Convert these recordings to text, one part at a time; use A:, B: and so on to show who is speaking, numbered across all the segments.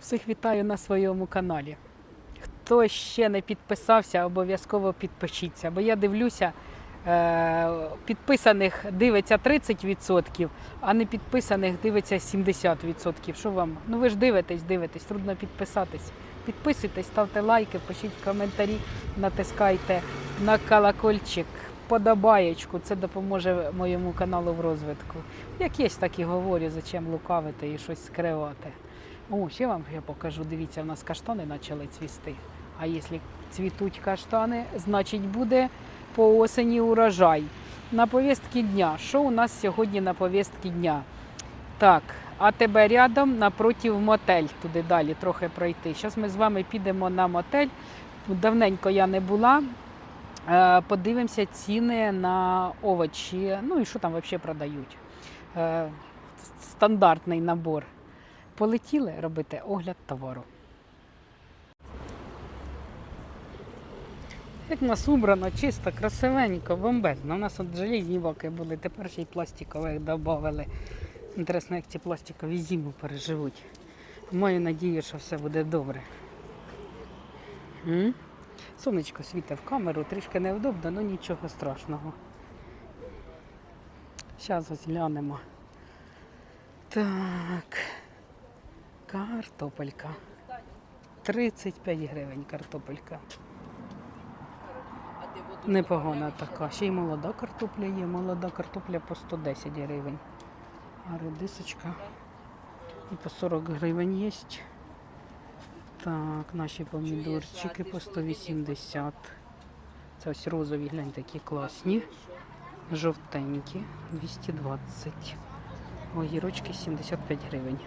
A: Всіх вітаю на своєму каналі. Хто ще не підписався, обов'язково підпишіться. Бо я дивлюся, е, підписаних дивиться 30%, а не підписаних дивиться 70%. Що вам? Ну ви ж дивитесь, дивитесь, трудно підписатись. Підписуйтесь, ставте лайки, пишіть коментарі, натискайте на колокольчик, подобаєчку. Це допоможе моєму каналу в розвитку. Як є, так і говорю, зачем лукавити і щось скривати. О, ще вам я покажу. Дивіться, в нас каштани почали цвісти. А якщо цвітуть каштани, значить буде по осені урожай. На повістки дня. Що у нас сьогодні на повістки дня? Так, а тебе рядом напротив мотель, туди далі трохи пройти. Зараз ми з вами підемо на мотель. Давненько я не була. Е, Подивимося ціни на овочі. Ну і що там взагалі продають. Е, Стандартний набор. Полетіли робити огляд товару. Як в нас убрано, чисто, красивенько, бомбезно. У нас от желізні баки були, тепер ще й пластикових додали. Інтересно, як ці пластикові зиму переживуть. Маю надію, що все буде добре. Сонечко світить в камеру, трішки невдобно, але нічого страшного. Зараз ось глянемо. Так. Картопелька. 35 гривень картопелька. Непогана така. Ще й молода картопля є. Молода картопля по 110 гривень. А редисочка і по 40 гривень є. Так, наші помідорчики по 180. Це ось розові, глянь, такі класні. Жовтенькі 220. Огірочки 75 гривень.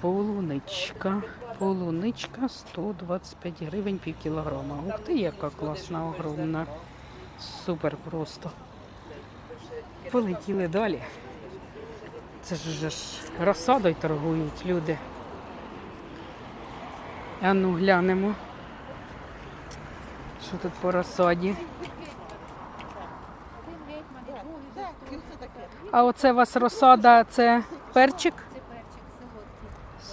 A: Полуничка. Полуничка 125 гривень пів кілограма. Ух ти, яка класна, огромна. Супер просто. Полетіли далі. Це ж ж розсадою торгують люди. А ну глянемо. Що тут по розсаді? А оце у вас розсада. Це перчик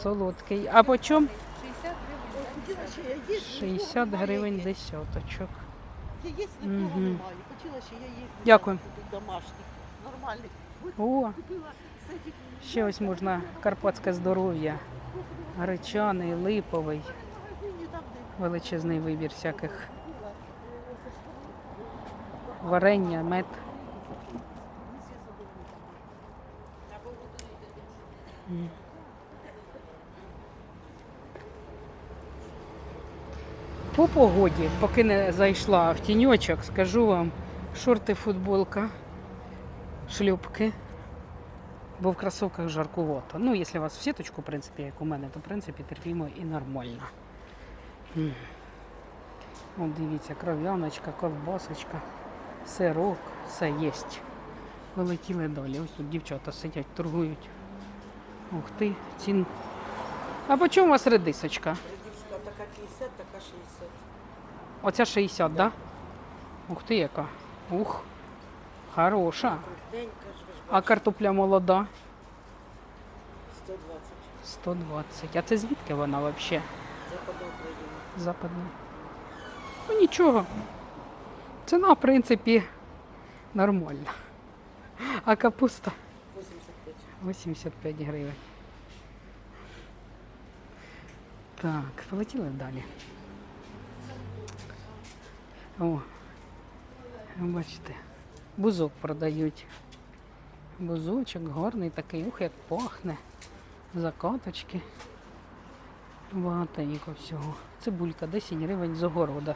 A: Солодкий. А по чому?
B: 60 гривень.
A: десяточок.
C: Я є нікого немає. Хотіла ще я їсти.
A: Дякую. О, ще ось можна карпатське здоров'я. Гречаний, липовий, величезний вибір всяких варення, мед. По погоді, поки не зайшла в тіньочок, скажу вам, шорти, футболка, шлюпки. Бо в кросовках жаркувато. Ну, якщо у вас в сіточку, в принципі, як у мене, то в принципі терпімо і нормально. От дивіться, кров'яночка, ковбасочка, сирок, все є. Вилетіли далі. Ось тут дівчата сидять, торгують. Ух ти, цін. А по чому у вас редисочка?
C: Редиска 50, така 60.
A: Оця 60, да? Ух ти, яка. Ух, хороша.
C: Крупненька ж ви ж
A: А картопля молода?
C: 120.
A: 120. А це звідки вона взагалі?
C: Западна Україна.
A: Западна. Ну нічого. Ціна, в принципі, нормальна. А капуста
C: 85.
A: 85 гривень. Так, полетіли далі. О, бачите, бузок продають. Бузочок гарний такий, ух, як пахне. Закаточки. Багатенько всього. Цибулька 10 гривень з огорода.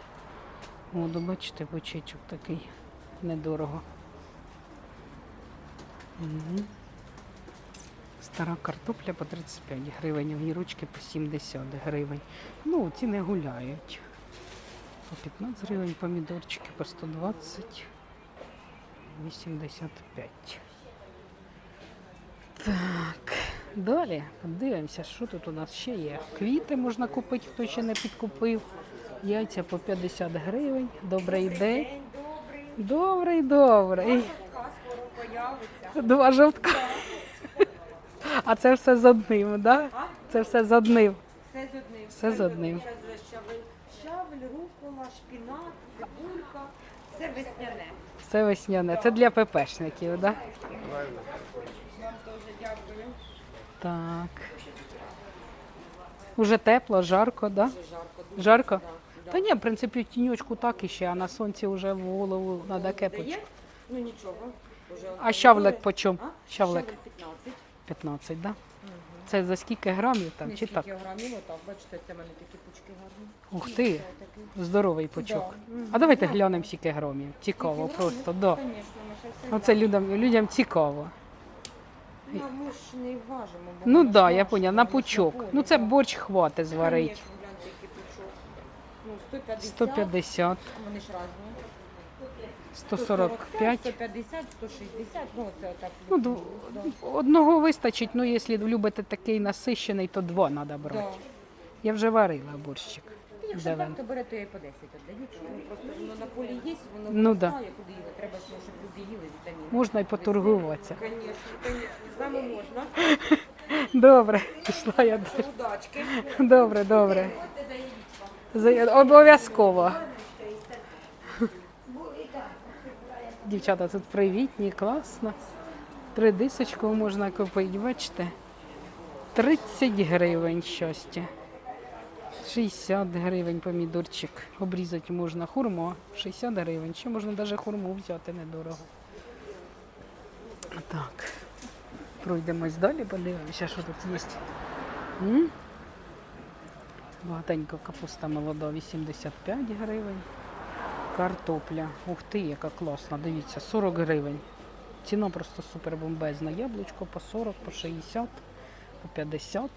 A: О, бачите, бочечок такий недорого. Угу. Стара картопля по 35 гривень, огірочки по 70 гривень. Ну, ціни гуляють. По 15 гривень помідорчики, по 120, 85. Так, далі подивимося, що тут у нас ще є. Квіти можна купити, хто ще не підкупив. Яйця по 50 гривень. Добрий день. Добрий, добрий. Два жовтка. А це все з одним, так? Да? Це все з одним.
B: Все з одним.
A: Все з одним.
B: Щавель, щавель, рукола, шпінат, цибулька. Це весняне.
A: Все весняне. Це для ППшників, так? Да?
B: Вам теж дякую.
A: Так. Уже тепло, жарко, да?
C: Дуже жарко. Дуже,
A: Жарко? Та ні, в принципі, в тіньочку так іще, а на сонці вже в голову треба
C: да.
A: кепочку.
C: Дає? Ну нічого. Уже
A: А щавлик по чому? Щавлик
C: 15.
A: 15, да? Це за скільки грамів там, чи так?
C: Грамів, отак, бачите, це в мене такі пучки гарні.
A: Ух ти, здоровий пучок.
C: Да.
A: А давайте
C: Да.
A: глянемо скільки грамів. Цікаво просто, да.
C: Конечно, ми ще все
A: Оце
C: глянемо.
A: людям, людям цікаво.
C: Ну, ми ж не важимо. бо
A: Ну
C: воно
A: так, да, я поняла, на
C: воно ж
A: пучок. Ну це борщ хвати зварить.
C: Конечно, гляньте, який пучок. Ну, 150.
A: 150,
C: Вони ж різні.
A: 145.
C: 150, 160, ну це отак.
A: Ну, дв- одного вистачить, ну якщо любите такий насищений, то два треба брати.
C: Да.
A: Я вже варила борщик.
C: Якщо
A: Зелень.
C: так, то берете і по 10 віддають. Ну, просто воно на полі є, воно
A: Ну, да.
C: знає, куди його. Треба, щоб люди їли вітаміни.
A: Можна й потургуватися.
C: Звісно, звісно. З вами можна.
A: Добре, пішла я.
C: Удачки.
A: Добре, добре. За- Обов'язково. Дівчата тут привітні, класно. Три дисочку можна купити, бачите? 30 гривень щастя. 60 гривень помідорчик. Обрізати можна хурмо. 60 гривень. Ще можна навіть хурму взяти недорого. Так. Пройдемось далі, подивимося, що тут є. М? Багатенько капуста молода 85 гривень. Картопля. Ух ти, яка класна. Дивіться, 40 гривень. Ціна просто супер бомбезна. Яблучко по 40, по 60, по 50.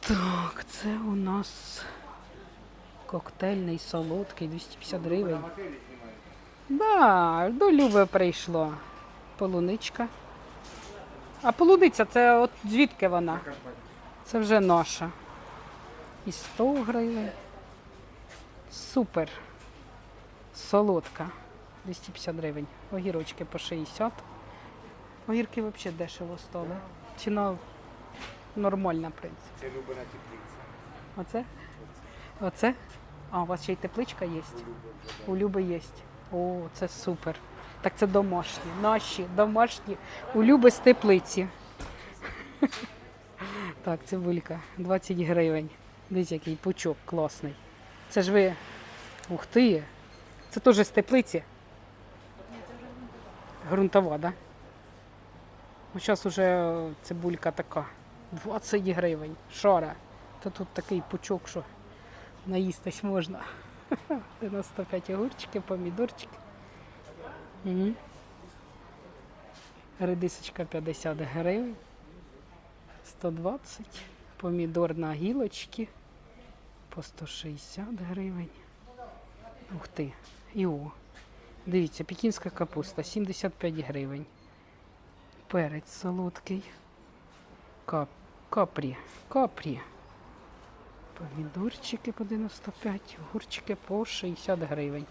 A: Так, це у нас коктейльний солодкий 250 гривень. Да, до Люби прийшло. Полуничка. А полуниця це от звідки вона? Це вже наша. І 100 гривень. Супер. Солодка. 250 гривень. Огірочки по 60. Огірки взагалі дешево стали. Ціна нормальна, в принципі.
D: Це Любина теплиця.
A: Оце? Оце? А, у вас ще й тепличка є? У Люби є. О, це супер. Так це домашні. Наші домашні. У Люби з теплиці. Так, цибулька. 20 гривень. Дивіться, який пучок класний. Це ж ви. Ух ти! Це теж з теплиці. Грунтова? Да? Ну, зараз уже цибулька така. 20 гривень. Шара. Та тут такий пучок, що наїстись можна. 95 огурчики, помідорчики. Угу. Редисочка 50 гривень. 120. Помідор на гілочки по 160 гривень. Ух ти. І о. Дивіться, пекінська капуста 75 гривень. Перець солодкий. Кап, капрі. Капрі. Помідорчики по 95, огурчики по 60 гривень.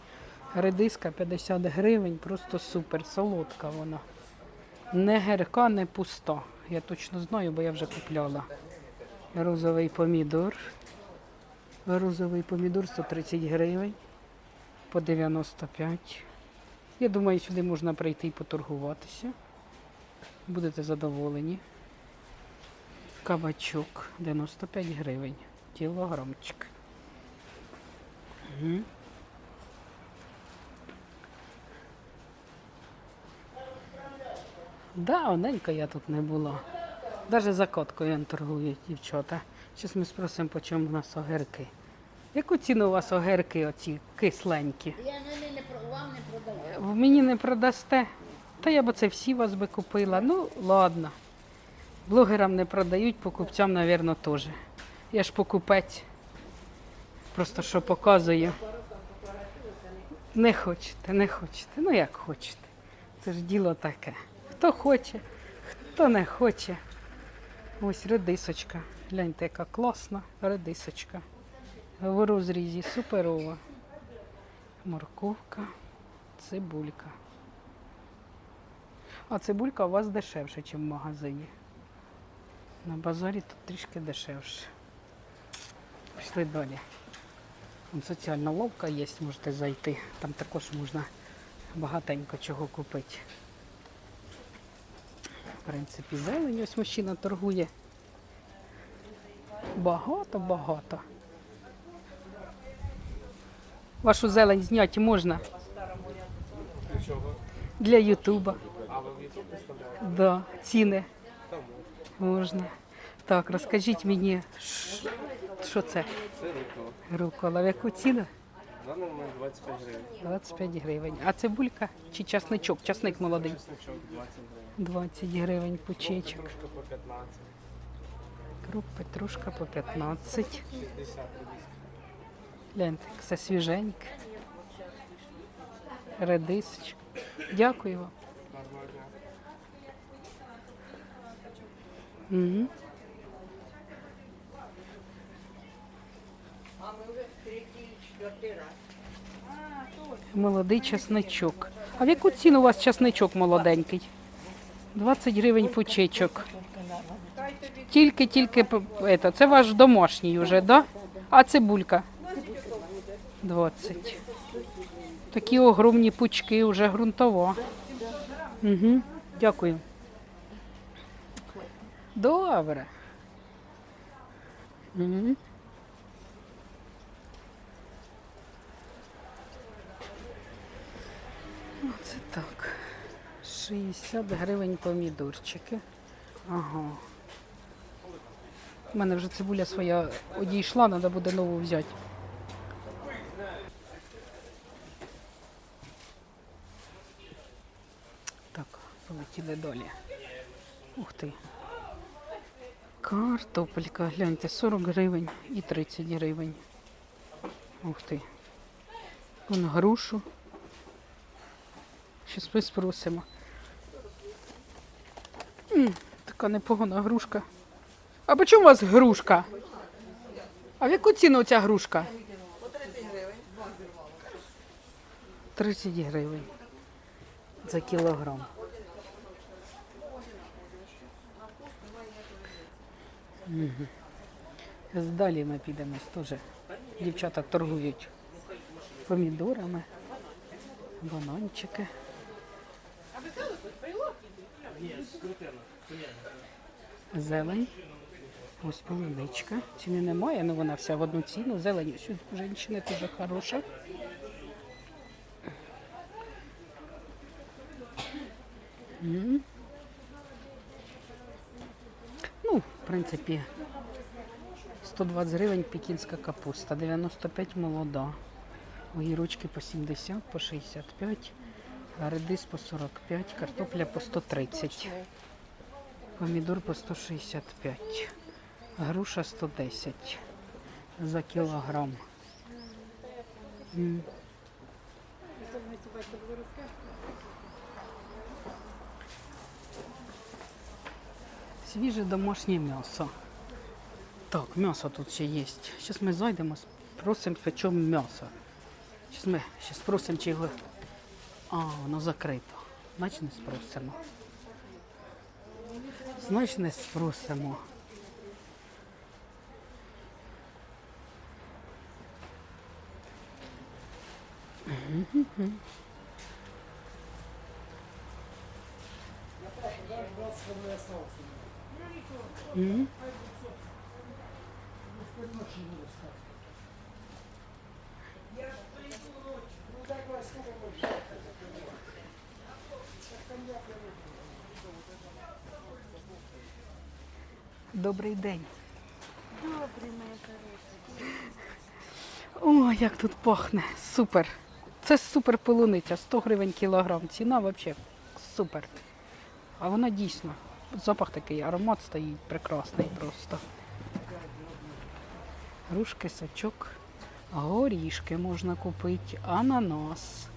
A: Редиска 50 гривень, просто супер, солодка вона. Не гірка, не пуста. Я точно знаю, бо я вже купляла. Розовий помідор. Розовий помідор 130 гривень по 95. Я думаю, сюди можна прийти і поторгуватися. Будете задоволені. Кабачок 95 гривень. Кілограмчик. Угу. Да, оненька я тут не була. Навіть за коткою торгують дівчата. Зараз ми спросимо, по чому у нас огірки. Яку ціну у вас огірки оці кисленькі?
E: Я не, не, про- вам не продаю.
A: В мені не продасте. Та я б це всі вас би купила. Ну, ладно. Блогерам не продають, покупцям, мабуть, теж. Я ж покупець. Просто що показую. Не хочете, не хочете. Ну як хочете. Це ж діло таке. Хто хоче, хто не хоче. Ось редисочка. Гляньте, яка класна редисочка. В розрізі суперова. Морковка, цибулька. А цибулька у вас дешевше, ніж в магазині. На базарі тут трішки дешевше. Пішли далі. Вон соціальна ловка є, можете зайти. Там також можна багатенько чого купити. В принципі, зелень ось мужчина торгує. Багато-багато. Вашу зелень зняти можна? Для Ютуба.
D: А ви в Ютуб виставляєте?
A: Да, ціни можна. Так, розкажіть мені, що це?
D: це рукола.
A: Рукола. В яку ціну?
D: В даний момент 25 гривень.
A: 25 гривень. А цибулька чи часничок? Часник молодий.
D: Чесночок 20 гривень.
A: 20 гривень пучечок.
D: Петрушка по 15.
A: Круп петрушка по 15.
D: 60 гривень.
A: Гляньте, все свіженьке. Редисочка. Дякую вам. Угу. Молодий часничок. А в яку ціну у вас часничок молоденький? 20 гривень пучечок. Тільки-тільки це ваш домашній вже, да? А цибулька? 20. Такі огромні пучки, вже ґрунтово. Угу. Дякую. Добре. Угу. Оце так. 60 гривень помідорчики. Ага. У мене вже цибуля своя одійшла, треба буде нову взяти. Так, полетіли далі. Ух ти. Картопелька, гляньте, 40 гривень і 30 гривень. Ух ти. Вон грушу. Щас ми спросимо. М, така непогана грушка. А по чому у вас грушка? А в яку ціну ця грушка? По 30 гривень. 30 гривень. За кілограм. Зараз Далі ми підемо теж. Дівчата торгують помідорами, бананчики. Зелень. Ось полуничка. Ціни немає, але вона вся в одну ціну. Зелень у жінки дуже хороша. М. Ну, в принципі, 120 гривень пекінська капуста, 95 молода. Огірочки по 70, по 65, редис по 45, картопля по 130, помідор по 165, груша 110 за кілограм. М. Свіже домашнє м'ясо. Так, м'ясо тут ще є. Зараз ми зайдемо, спросимо, по м'ясо. Зараз ми ще спросимо, чи його. А, воно закрито. Значить не спросимо. Значить не спросимо. Мгм. Добрий день.
B: Добрий, моя
A: О, як тут пахне. Супер. Це супер полуниця, 100 гривень кілограм. Ціна взагалі супер. А вона дійсно. Запах такий, аромат стоїть прекрасний просто. Грушки, сачок, горішки можна купити, ананас.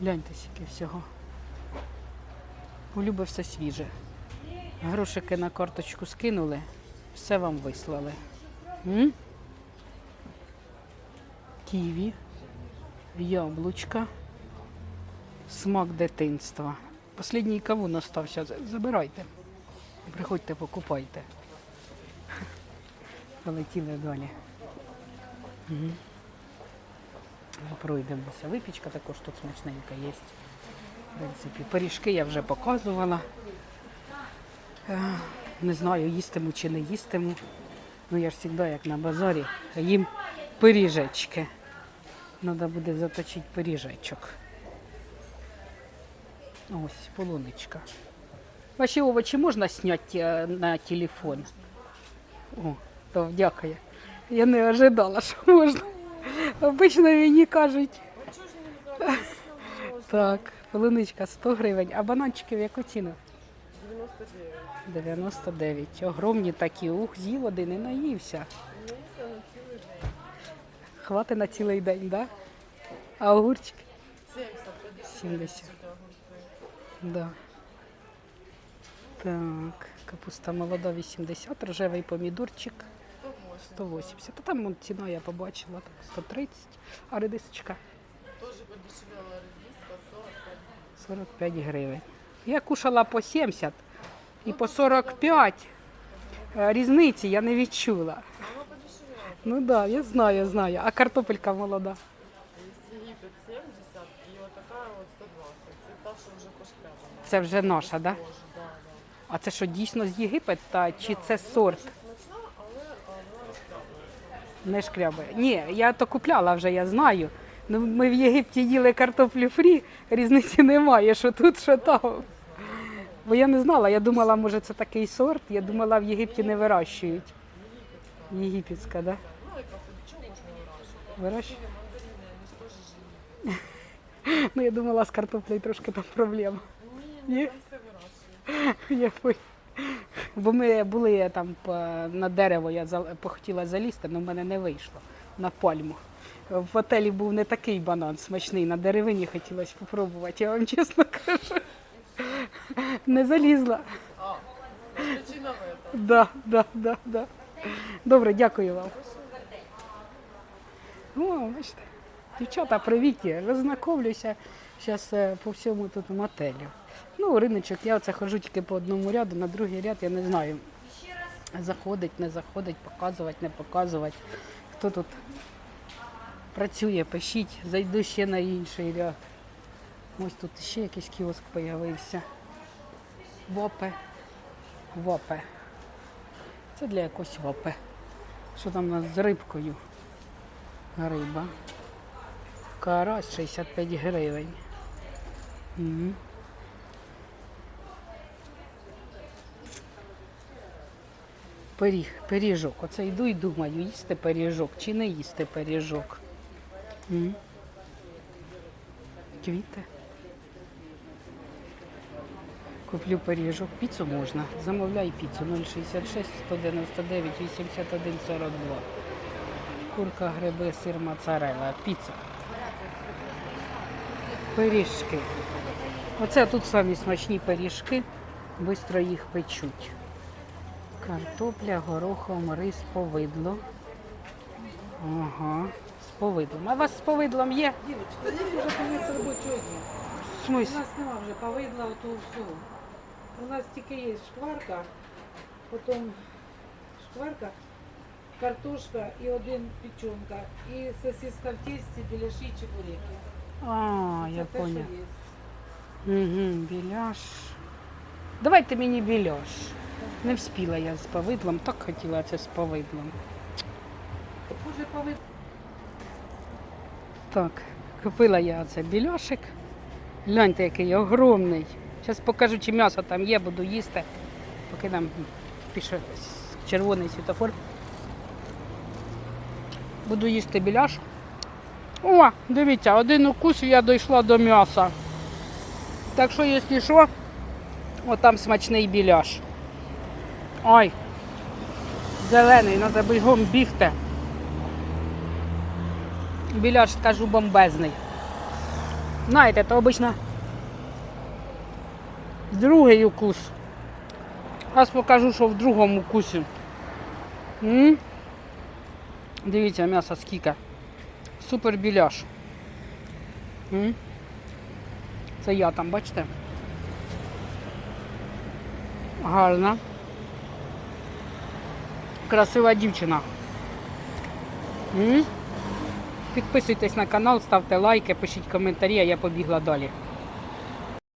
A: Гляньте скільки всього. У все свіже. Грошики на карточку скинули, все вам вислали. М? Ківі, яблучка, смак дитинства. Послідній кавун остався. Забирайте. Приходьте, покупайте. Полетіли далі. Угу. Пройдемося. Випічка також тут смачненька є. В принципі, пиріжки я вже показувала. Е, Не знаю, їстиму чи не їстиму. Ну я ж завжди, як на базарі, їм пиріжечки. Треба буде заточити пиріжечок. Ось, полуничка. Ваші овочі можна зняти е, на телефон? О, то дякую. Я не ожидала, що можна. Обично мені кажуть. Так, полуничка 100 гривень, а бананчики в яку ціну? 99. Огромні такі, ух, з'їв один і наївся. Хватить на цілий день, так? Да? А огурчики? 70. Да. Так, капуста молода 80, рожевий помідорчик 180. А там вон, ціна я побачила, так, 130, а редисочка? Теж подешевела редиска 45. 45 гривень. Я кушала по 70 і по 45. Е, Різниці я не відчула. Ну так, да, я знаю, я знаю. А картопелька молода.
F: Це та, що вже пошкрябана.
A: Це вже наша, да,
F: да.
A: А це що дійсно з Єгипета, чи це сорт?
F: Розкряблена.
A: Не шкрябає. Ні, я то купляла вже, я знаю. Ну, ми в Єгипті їли картоплю фрі, різниці немає, що тут, що там. Бо я не знала, я думала, може це такий сорт. Я думала, в Єгипті не вирощують. Єгипетська, так? Да?
F: Ну?
A: Вирощують? Ну, я думала, з картоплею трошки там проблема.
F: Ні,
A: Ні?
F: там все вирощує.
A: Бо ми були там на дерево, я похотіла залізти, але в мене не вийшло на пальму. В готелі був не такий банан смачний, на деревині хотілося спробувати, я вам чесно кажу. Не залізла.
F: Причина в этом.
A: Да, да, да, да. Добре, дякую вам. О, бачите, дівчата, привіт, роззнакомлюся зараз по всьому тут мотелю. Ну, риночок, я оце ходжу тільки по одному ряду, на другий ряд я не знаю. Заходить, не заходить, показувати, не показувати. Хто тут працює, пишіть, зайду ще на інший ряд. Ось тут ще якийсь кіоск з'явився. Вопе. Вопе. Це для якогось вопе. Що там у нас з рибкою? Риба. Карась 65 гривень. Мгм. Пиріг, пиріжок. Оце йду і думаю, їсти пиріжок чи не їсти пиріжок. М. Квіти. Куплю пиріжок. Піцу можна. Замовляй піцу 066 199 81 42. Курка, гриби, сир, моцарелла. Піца. Пиріжки. Оце тут самі смачні пиріжки. Бистро їх печуть. Картопля, горохом, рис, повидло. Ага, з повидлом. А у вас з повидлом є?
G: Та ні, вже повинна робочого дня. У нас нема вже повидла оту всю. У нас тільки є шкварка, потім шкварка, картошка і один печенка, і сосиска в тесті, біляші чебуреки.
A: А,
G: Це
A: я
G: те, що є.
A: Угу, біляш. Давайте мені біляш. Не вспіла я з повидлом, так хотіла це з повидлом.
G: Може повидла.
A: Так, купила я оце біляшик. Гляньте, який огромний. Зараз покажу, чи м'ясо там є, буду їсти. Поки нам пише червоний світофор. Буду їсти біляш. О, дивіться, один укус і я дійшла до м'яса. Так що, якщо що, отам смачний біляш. Ой, зелений, треба бігом бігти. Біляш, скажу, бомбезний. Знаєте, то обично другий укус. Зараз покажу, що в другому укусі. М? Дивіться, м'ясо скільки супер біляш. Це я там, бачите? Гарна. Красива дівчина. Підписуйтесь на канал, ставте лайки, пишіть коментарі, а я побігла далі.